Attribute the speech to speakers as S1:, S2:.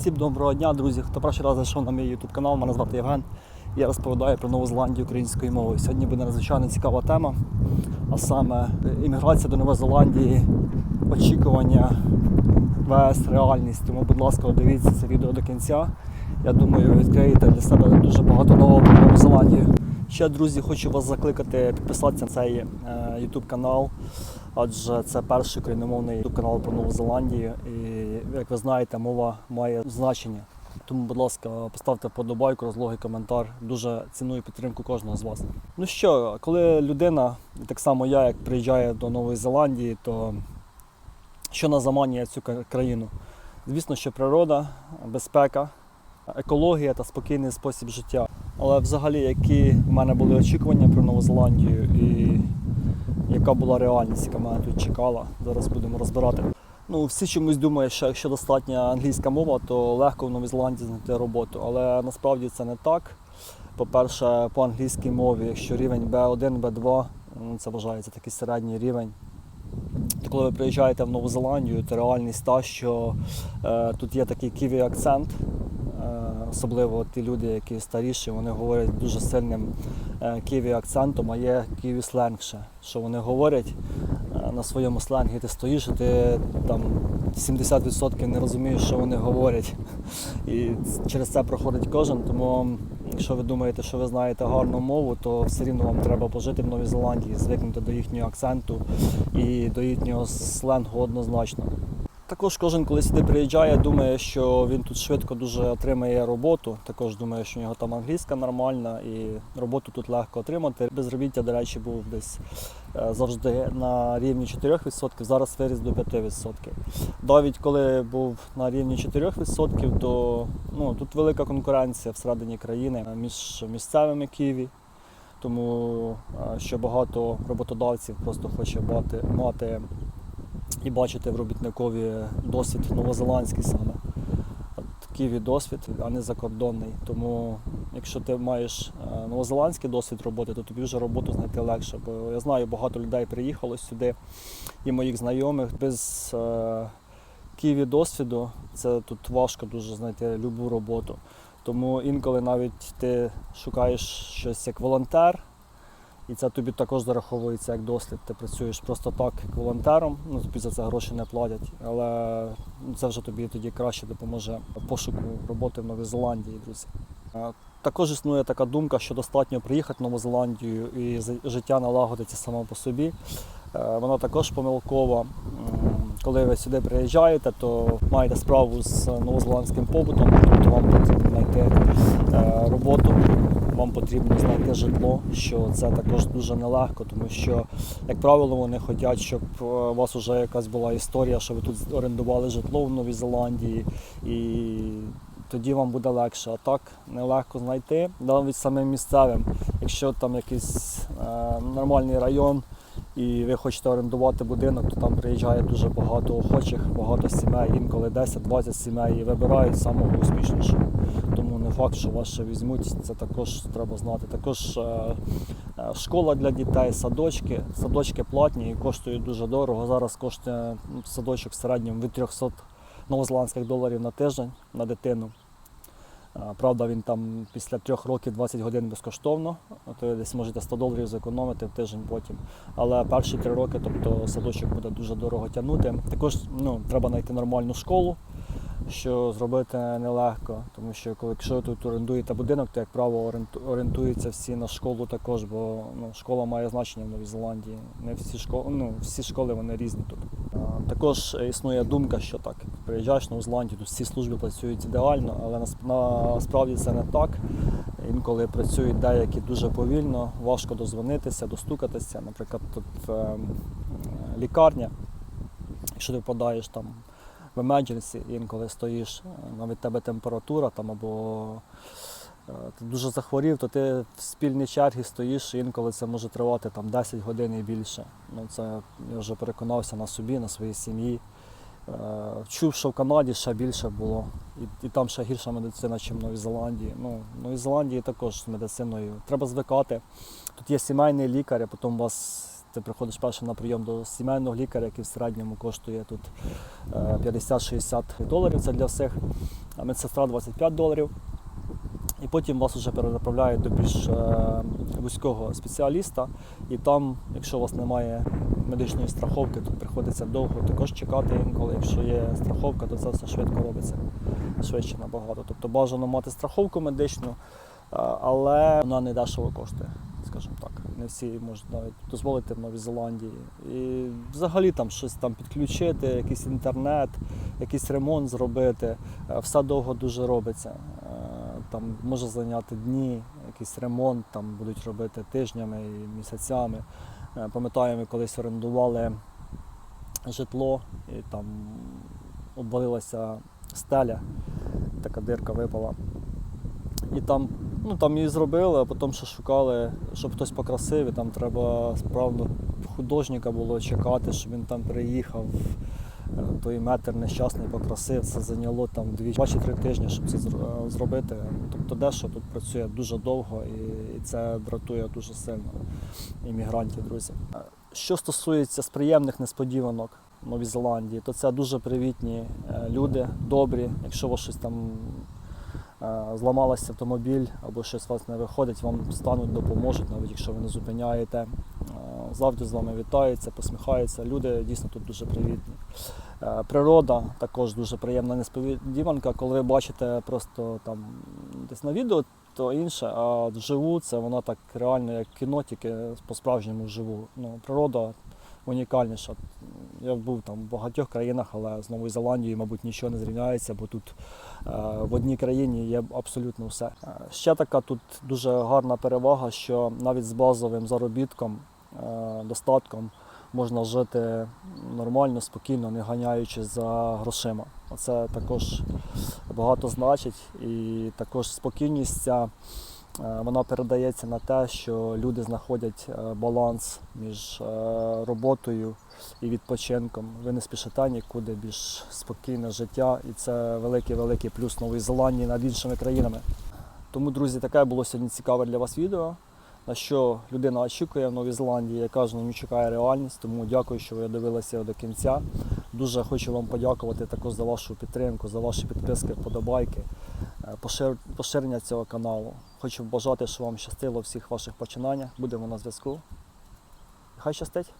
S1: Всім доброго дня, друзі. Хто перший раз зайшов на мій YouTube канал, мене звати Євген. Я розповідаю про Нову Зеландію українською мовою. Сьогодні буде надзвичайно цікава тема, а саме імміграція до Нової Зеландії, очікування, ВС, реальність. Тому, будь ласка, дивіться це відео до кінця. Я думаю, відкриєте для себе дуже багато нового про Нову Зеландію. Ще, друзі, хочу вас закликати підписатися на цей е, YouTube канал, адже це перший україномовний YouTube канал про Нову Зеландію. І як ви знаєте, мова має значення. Тому, будь ласка, поставте подобайку, розлогий коментар. Дуже ціную підтримку кожного з вас. Ну що, коли людина, так само я, як приїжджає до Нової Зеландії, то що нас заманює цю країну? Звісно, що природа, безпека, екологія та спокійний спосіб життя. Але взагалі, які в мене були очікування про Нову Зеландію і яка була реальність, яка мене тут чекала, зараз будемо розбирати. Ну, всі чомусь думають, що якщо достатня англійська мова, то легко в Новій Зеландії знайти роботу. Але насправді це не так. По-перше, по англійській мові, якщо рівень B1, B2, ну, це вважається такий середній рівень. То коли ви приїжджаєте в Нову Зеландію, то реальність та, що е, тут є такий ківі акцент. Е, особливо ті люди, які старіші, вони говорять дуже сильним е, ківі акцентом, а є ківі сленг ще, що вони говорять на своєму сленгі. Ти стоїш, і ти там 70% не розумієш, що вони говорять. І через це проходить кожен. Тому, якщо ви думаєте, що ви знаєте гарну мову, то все рівно вам треба пожити в Новій Зеландії, звикнути до їхнього акценту і до їхнього сленгу однозначно. Також кожен, коли сюди приїжджає, думає, що він тут швидко дуже отримає роботу. Також думає, що у нього там англійська нормальна і роботу тут легко отримати. Безробіття, до речі, був десь е, завжди на рівні 4%, зараз виріс до 5%. Навіть коли був на рівні 4%, то ну, тут велика конкуренція всередині країни між місцевими Києві. Тому е, що багато роботодавців просто хоче мати і бачити в робітникові досвід новозеландський саме. От досвід, а не закордонний. Тому якщо ти маєш е, новозеландський досвід роботи, то тобі вже роботу знайти легше. Бо я знаю, багато людей приїхало сюди і моїх знайомих без е, Києві досвіду. Це тут важко дуже знайти любу роботу. Тому інколи навіть ти шукаєш щось як волонтер, і це тобі також зараховується як дослід. Ти працюєш просто так, як волонтером, ну тобі за це гроші не платять, але це вже тобі тоді краще допоможе пошуку роботи в Новій Зеландії, друзі. Також існує така думка, що достатньо приїхати в Нову Зеландію і життя налагодиться само по собі. Е, Вона також помилкова. Коли ви сюди приїжджаєте, то маєте справу з новозеландським побутом, тобто вам потрібно знайти е, роботу, вам потрібно знайти житло, що це також дуже нелегко, тому що, як правило, вони хочуть, щоб е, у вас вже якась була історія, що ви тут орендували житло в Новій Зеландії, і тоді вам буде легше. А так нелегко знайти, навіть самим місцевим. Якщо там якийсь е, нормальний район, і ви хочете орендувати будинок, то там приїжджає дуже багато охочих, багато сімей, інколи 10-20 сімей і вибирають самого успішнішого. Не факт, що вас ще візьмуть, це також треба знати. Також е, е, школа для дітей, садочки. Садочки платні і коштують дуже дорого. Зараз коштує ну, садочок в середньому від 300 новозеландських доларів на тиждень на дитину. Е, Правда, він там після трьох років 20 годин безкоштовно, то ви десь можете 100 доларів зекономити в тиждень потім. Але перші три роки, тобто садочок буде дуже дорого тягнути. Також ну, треба знайти нормальну школу, що зробити нелегко, тому що коли якщо ви тут орендуєте будинок, то як правило орієнту- орієнтуються всі на школу також, бо ну, школа має значення в Новій Зеландії. Не всі школи, ну, всі школи вони різні тут. А, Також існує думка, що так, приїжджаєш в Нову Зеландію, тут всі служби працюють ідеально, але нас- насправді це не так. Інколи працюють деякі дуже повільно, важко дозвонитися, достукатися. Наприклад, тут ем, лікарня, якщо ти впадаєш там в emergency, інколи стоїш, е, навіть тебе температура там або е, ти дуже захворів, то ти в спільній чергі стоїш, інколи це може тривати там 10 годин і більше. Ну, це я вже переконався на собі, на своїй сім'ї. Е, Чув, що в Канаді ще більше було, і, і там ще гірша медицина, ніж в Новій Зеландії. Ну, в Новій Зеландії також з медициною треба звикати. Тут є сімейний лікар, а потім у вас ти приходиш першим на прийом до сімейного лікаря, який в середньому коштує тут е, 50-60 доларів. Це для всіх. а медсестра 25 доларів. І потім вас вже перенаправляють до більш е, вузького спеціаліста. І там, якщо у вас немає медичної страховки, то приходиться довго також чекати інколи. Якщо є страховка, то це все швидко робиться, швидше набагато. Тобто бажано мати страховку медичну, е, але вона не дешево коштує, скажімо так. Не всі можуть навіть дозволити в Новій Зеландії. І взагалі там щось там підключити, якийсь інтернет, якийсь ремонт зробити. Е, Все довго дуже робиться. Е, Там може зайняти дні, якийсь ремонт там будуть робити тижнями і місяцями. Е, Пам'ятаю, ми колись орендували житло і там обвалилася стеля, така дирка випала. І там, ну, там її зробили, а потім ще шукали, щоб хтось покрасив, і там треба справно художника було чекати, щоб він там приїхав. Е, Той метр нещасний покрасив, це зайняло там дві два чи три тижні, щоб це зробити. Тобто дещо тут працює дуже довго і, це дратує дуже сильно іммігрантів, друзі. Е, Що стосується з приємних несподіванок в Новій Зеландії, то це дуже привітні е, люди, добрі. Якщо вас щось там е, зламалося автомобіль або щось у вас не виходить, вам стануть, допоможуть, навіть якщо ви не зупиняєте. Е, Завжди з вами вітаються, посміхаються. Люди дійсно тут дуже привітні. Е, Природа також дуже приємна несподіванка. Коли ви бачите просто там десь на відео, то інше, а вживу це воно так реально як кіно, тільки по-справжньому вживу. Ну, природа унікальніша. Я був там в багатьох країнах, але з Новою Зеландією, мабуть, нічого не зрівняється, бо тут е, в одній країні є абсолютно все. Е, Ще така тут дуже гарна перевага, що навіть з базовим заробітком, е, достатком можна жити нормально, спокійно, не ганяючи за грошима. Це також багато значить, і також спокійність ця е, вона передається на те, що люди знаходять е, баланс між е, роботою і відпочинком. Ви не спішите нікуди більш спокійне життя, і це великий-великий плюс Нової Зеландії над іншими країнами. Тому, друзі, таке було сьогодні цікаве для вас відео. На що людина очікує в Новій Зеландії, яка ж нього чекає реальність. Тому дякую, що ви дивилися його до кінця. Дуже хочу вам подякувати також за вашу підтримку, за ваші підписки, вподобайки, поширення цього каналу. Хочу бажати, що вам щастило всіх ваших починаннях. Будемо на зв'язку. Хай щастить!